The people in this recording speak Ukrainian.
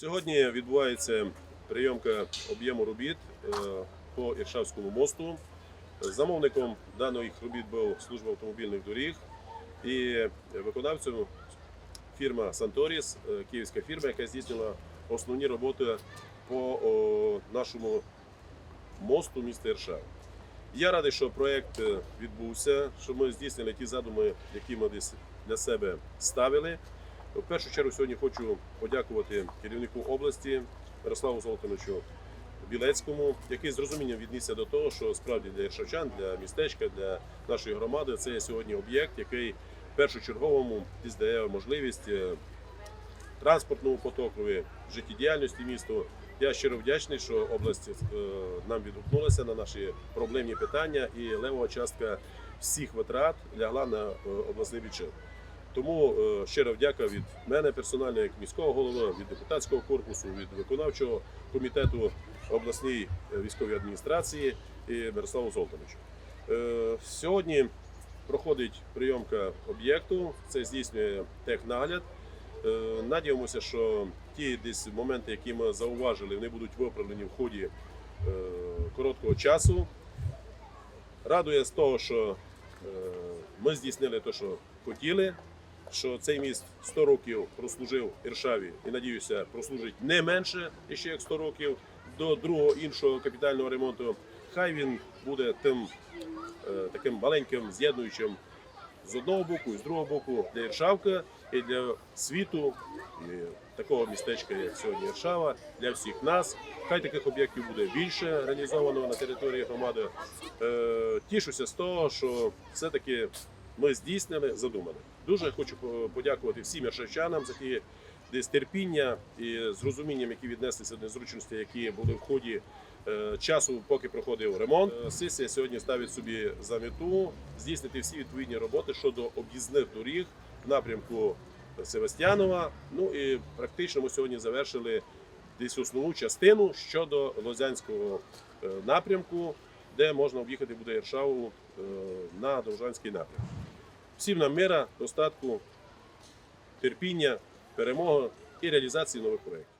Сьогодні відбувається прийомка об'єму робіт е, по Іршавському мосту. Замовником даних робіт був служба автомобільних доріг і виконавцем фірма Санторіс, е, київська фірма, яка здійснила основні роботи по нашому мосту міста Іршав. Я радий, що проєкт е, відбувся, що ми здійснили ті задуми, які ми десь для себе ставили. В першу чергу сьогодні хочу подякувати керівнику області Мирославу Золотановичу Білецькому, який з розумінням віднісся до того, що справді для Іршавчан, для містечка, для нашої громади це є сьогодні об'єкт, який першочерговому десь дає можливість е, транспортному потокові, життєдіяльності місту. Я щиро вдячний, що область е, нам відгукнулася на наші проблемні питання, і левова частка всіх витрат лягла на е, обласний бюджет. Тому е, щира вдяка від мене персонально, як міського голови, від депутатського корпусу, від виконавчого комітету обласній е, військовій адміністрації і Мирославу Золтановичу. Е, Сьогодні проходить прийомка об'єкту, це здійснює технагляд. Надіємося, що ті десь моменти, які ми зауважили, вони будуть виправлені в ході короткого часу. Радує з того, що ми здійснили те, що хотіли, що цей міст 100 років прослужив Іршаві і надіюся, прослужить не менше ще як 100 років до другого іншого капітального ремонту. Хай він буде тим е, таким маленьким з'єднуючим з одного боку і з другого боку для Іршавка і для світу, і такого містечка, як сьогодні Іршава, для всіх нас. Хай таких об'єктів буде більше реалізовано на території громади. Е, Тішуся з того, що все-таки ми здійснили задумане. Дуже хочу подякувати всім іршавчанам за ті десь терпіння і з розумінням, які віднеслися до незручності, які були в ході е, часу, поки проходив ремонт. Е, Сесія сьогодні ставить собі за мету здійснити всі відповідні роботи щодо об'їзних доріг в напрямку Севастьянова. Ну і практично ми сьогодні завершили десь основну частину щодо Лозянського е, напрямку, де можна об'їхати буде Іршаву е, на Довжанський напрямок. Всім нам мира, достатку, терпіння, перемоги і реалізації нових проєктів.